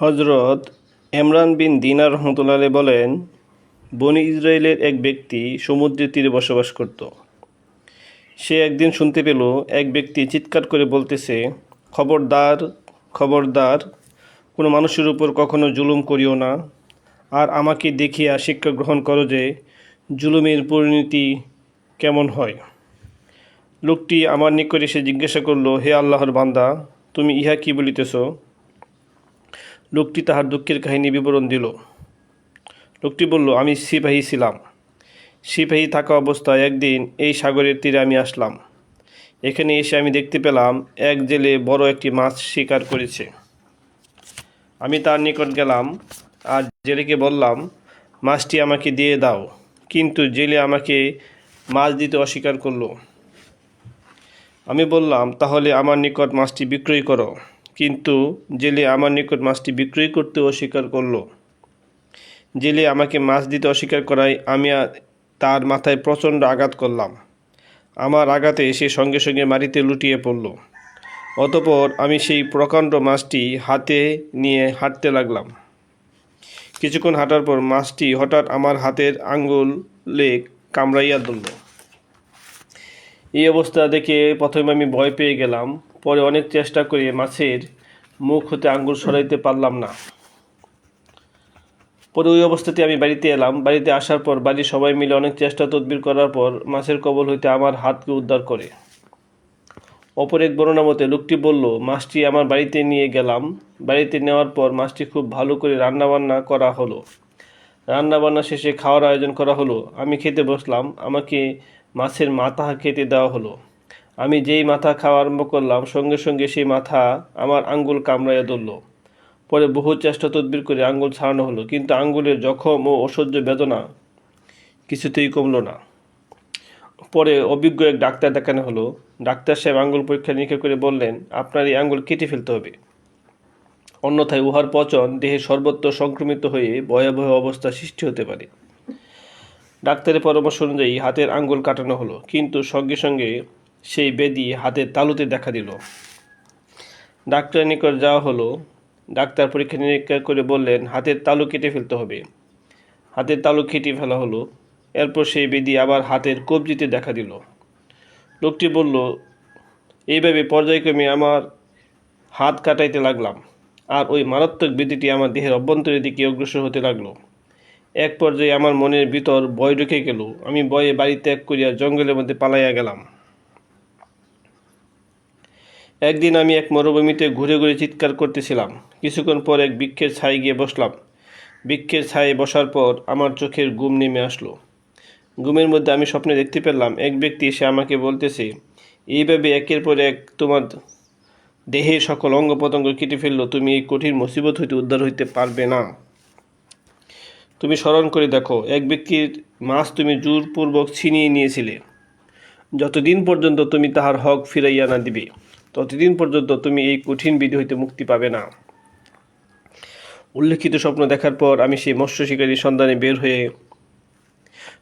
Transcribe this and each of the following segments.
হজরত এমরান বিন দিনার রহমতুল্লাহ বলেন, বনি ইসরায়েলের এক ব্যক্তি সমুদ্রের তীরে বসবাস করত। সে একদিন শুনতে পেল, এক ব্যক্তি চিৎকার করে বলতেছে, খবরদার খবরদার, কোনো মানুষের উপর কখনো জুলুম করিও না। আর আমাকে দেখিয়া শিক্ষা গ্রহণ করো যে, জুলুমের পরিণতি কেমন হয়? লোকটি আমার নিকট এসে জিজ্ঞাসা করল, হে আল্লাহর বান্দা, তুমি ইহা কি বলিতেছ? লোকটি তাহার দুঃখের কাহিনী বিবরণ দিল। লোকটি বলল, আমি সিপাহী ছিলাম। সিপাহী থাকা অবস্থায় একদিন এই সাগরের তীরে আমি আসলাম। এখানে এসে আমি দেখতে পেলাম এক জেলে বড় একটি মাছ শিকার করেছে। আমি তার নিকট গেলাম, আর জেলেকে বললাম, মাছটি আমাকে দিয়ে দাও। কিন্তু জেলে আমাকে মাছ দিতে অস্বীকার করল। আমি বললাম, তাহলে আমার নিকট মাছটি বিক্রয় করো। কিন্তু জেলে আমার নিকট মাছটি বিক্রয় করতে অস্বীকার করল। জেলে আমাকে মাছ দিতে অস্বীকার করায় আমি তার মাথায় প্রচণ্ড আঘাত করলাম। আমার আঘাতে সে সঙ্গে সঙ্গে মাটিতে লুটিয়ে পড়ল। অতপর আমি সেই প্রকাণ্ড মাছটি হাতে নিয়ে হাঁটতে লাগলাম। কিছুক্ষণ হাঁটার পর মাছটি হঠাৎ আমার হাতের আঙ্গুলে কামড়াইয়া ধরল। এই অবস্থা দেখে প্রথমে আমি ভয় পেয়ে গেলাম। পরে অনেক চেষ্টা করে মাছের মুখ হতে আঙ্গুল সরাইতে পারলাম না। পরে ওই অবস্থাতে আমি বাড়িতে এলাম। বাড়িতে আসার পর বাড়ির সবাই মিলে অনেক চেষ্টা তদবির করার পর মাছের কবল হইতে আমার হাতকে উদ্ধার করে। অপর এক বর্ণনা মতে লোকটি বলল, মাছটি আমার বাড়িতে নিয়ে গেলাম। বাড়িতে নেওয়ার পর মাছটি খুব ভালো করে রান্নাবান্না করা হলো। রান্নাবান্না শেষে খাওয়ার আয়োজন করা হলো। আমি খেতে বসলাম। আমাকে মাছের মাথা খেতে দেওয়া হলো। আমি যেই মাথা খাওয়া আরম্ভ করলাম, সঙ্গে সঙ্গে সেই মাথা আমার আঙ্গুল কামড়াইয়া ধরল। পরে বহু চেষ্টা তদবির করে আঙ্গুল ছাড়ানো হলো, কিন্তু আঙ্গুলের জখম ও অসহ্য বেদনা কিছুতেই কমলো না। পরে অভিজ্ঞ এক ডাক্তার দেখানো হলো। ডাক্তার সাহেব আঙ্গুল পরীক্ষা নিরীক্ষা করে বললেন, আপনার এই আঙ্গুল কেটে ফেলতে হবে। অন্যথায় উহার পচন দেহে সর্বত্র সংক্রমিত হয়ে ভয়াবহ অবস্থা সৃষ্টি হতে পারে। ডাক্তারের পরামর্শ অনুযায়ী হাতের আঙ্গুল কাটানো হলো, কিন্তু সঙ্গে সঙ্গে সেই বেদি হাতের তালুতে দেখা দিল। ডাক্তারের নিকট যাওয়া হলো। ডাক্তার পরীক্ষা নিরীক্ষা করে বললেন, হাতের তালু কেটে ফেলতে হবে। হাতের তালু কেটে ফেলা হলো। এরপর সেই বেদি আবার হাতের কবজিতে দেখা দিল। লোকটি বলল, এইভাবে পর্যায়ক্রমে আমার হাত কাটাইতে লাগলাম আর ওই মারাত্মক বেদিটি আমার দেহের অভ্যন্তরের দিকে অগ্রসর হতে লাগল। এক পর্যায়ে আমার মনের ভিতর ভয় ঢুকে গেল। আমি ভয়ে বাড়ি ত্যাগ করিয়া জঙ্গলের মধ্যে পালাইয়া গেলাম। একদিন আমি এক মরুভূমিতে ঘুরে ঘুরে চিৎকার করতেছিলাম। কিছুক্ষণ পর এক বৃক্ষের ছায়ে গিয়ে বসলাম। বৃক্ষের ছায়ে বসার পর আমার চোখের ঘুম নেমে আসলো। ঘুমের মধ্যে আমি স্বপ্নে দেখতে পেলাম, এক ব্যক্তি এসে আমাকে বলতেছে, এইভাবে একের পর এক তোমার দেহে সকল অঙ্গ প্রত্যঙ্গ কেটে ফেলল, তুমি এই কঠিন মুসিবত হইতে উদ্ধার হইতে পারবে না। তুমি স্মরণ করে দেখো, এক ব্যক্তির মাছ তুমি জোরপূর্বক ছিনিয়ে নিয়েছিলে। যতদিন পর্যন্ত তুমি তাহার হক ফিরাইয়া না দিবে। ততদিন পর্যন্ত তুমি এই কঠিন বিধি হইতে মুক্তি পাবে না। উল্লেখিত স্বপ্ন দেখার পর আমি সেই মৎস্য শিকারীর সন্ধানে বের হয়ে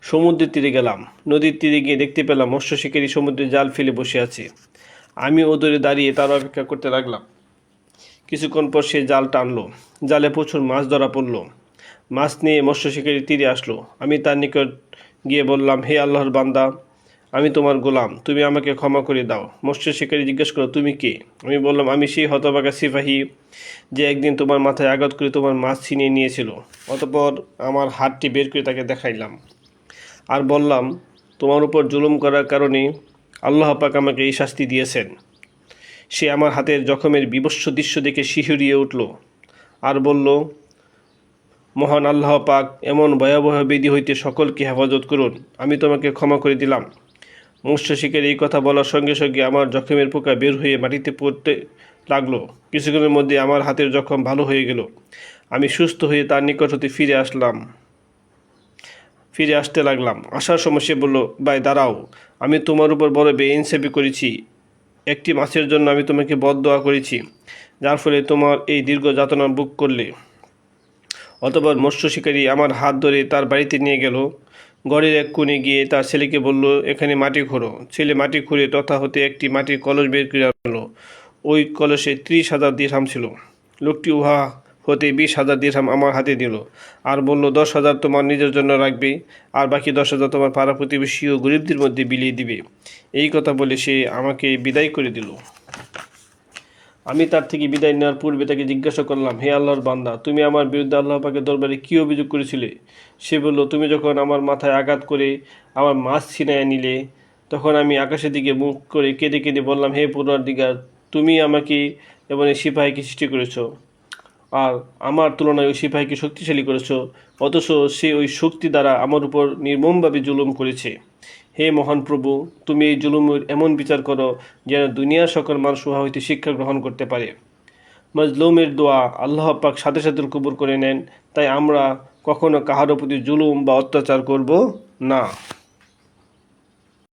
সমুদ্রের তীরে গেলাম। নদীর তীরে গিয়ে দেখতে পেলাম মৎস্য শিকারী সমুদ্রে জাল ফেলে বসে আছে। আমি ওদরে দাঁড়িয়ে তার অপেক্ষা করতে লাগলাম। কিছুক্ষণ পর সে জাল টানলো। জালে প্রচুর মাছ ধরা পড়ল। মাছ নিয়ে মৎস্য শিকারী তীরে আসলো। আমি তার নিকট গিয়ে বললাম, হে আল্লাহর বান্দা আমি তোমার গোলাম, তুমি আমাকে ক্ষমা করে দাও। মৎস্য শিকারী জিজ্ঞেস করো তুমি কে? আমি বললাম, আমি সেই হতবাগা সিপাহী যে একদিন তোমার মাথায় আঘাত করে তোমার মাছ ছিনিয়ে নিয়েছিল। অতপর আমার হাতটি বের করে তাকে দেখাইলাম। আর বললাম, তোমার উপর জুলুম করার কারণে আল্লাহ পাক আমাকে এই শাস্তি দিয়েছেন। সে আমার হাতের জখমের বিভৎস দৃশ্য দেখে শিহরিয়ে উঠল আর বলল, মহান আল্লাহ পাক এমন ভয়াবহ বিধি হইতে সকলকে হেফাজত করুন। আমি তোমাকে ক্ষমা করে দিলাম। মৎস্য শিকারী এই কথা বলার সঙ্গে সঙ্গে আমার জখমের পোকা বের হয়ে মাটিতে পড়তে লাগল। কিছুক্ষণের মধ্যে আমার হাতের জখম ভালো হয়ে গেল। আমি সুস্থ হয়ে তার নিকট হতে ফিরে আসলাম। ফিরে আসতে লাগলাম। আসার সময় সে বলল, ভাই, দাঁড়াও। আমি তোমার উপর বড় বেইনসাফি করেছি। একটি মাছের জন্য আমি তোমাকে বদদোয়া করেছি, যার ফলে তোমার এই দীর্ঘ যাতনা বুক করলে। অতপর মৎস্য শিকারী আমার হাত ধরে তার বাড়িতে নিয়ে গেল। ঘরের এক কোণে গিয়ে তার ছেলেকে বলল, এখানে মাটি খোঁড়ো। ছেলে মাটি খুঁড়ে তথা হতে একটি মাটির কলস বের করে আনলো। ওই কলসে ত্রিশ হাজার দিরহাম ছিল। লোকটি উহা হতে বিশ হাজার দিরহাম আমার হাতে দিল আর বলল, দশ হাজার তোমার নিজের জন্য রাখবে আর বাকি দশ হাজার তোমার পাড়া প্রতিবেশী ও গরিবদের মধ্যে বিলিয়ে দিবে। এই কথা বলে সে আমাকে বিদায় করে দিল। আমি তার থেকে বিদায় নেওয়ার পূর্বে তাকে জিজ্ঞাসা করলাম, হে আল্লাহর বান্দা, তুমি আমার বিরুদ্ধে আল্লাহ পাকের দরবারে কী অভিযোগ করেছিলে? সে বলল, তুমি যখন আমার মাথায় আঘাত করে আমার মাছ ছিনায় নিলে তখন আমি আকাশের দিকে মুখ করে কেঁদে কেঁদে বললাম, হে পুরার দিগার তুমি আমাকে এবং এই সিপাহীকে সৃষ্টি করেছ আর আমার তুলনায় ওই সিপাহীকে শক্তিশালী করেছ, অথচ সে ওই শক্তি দ্বারা আমার উপর নির্মমভাবে জুলুম করেছে। হে মহান প্রভু, তুমি এই জুলুমের এমন বিচার করো যেন দুনিয়ার সকল মানুষ উহা হইতে শিক্ষা গ্রহণ করতে পারে। মজলুমের দোয়া আল্লাহ পাক সাথে সাথে কবুল করে নেন, তাই আমরা কখনো কাহারও প্রতি জুলুম বা অত্যাচার করব না।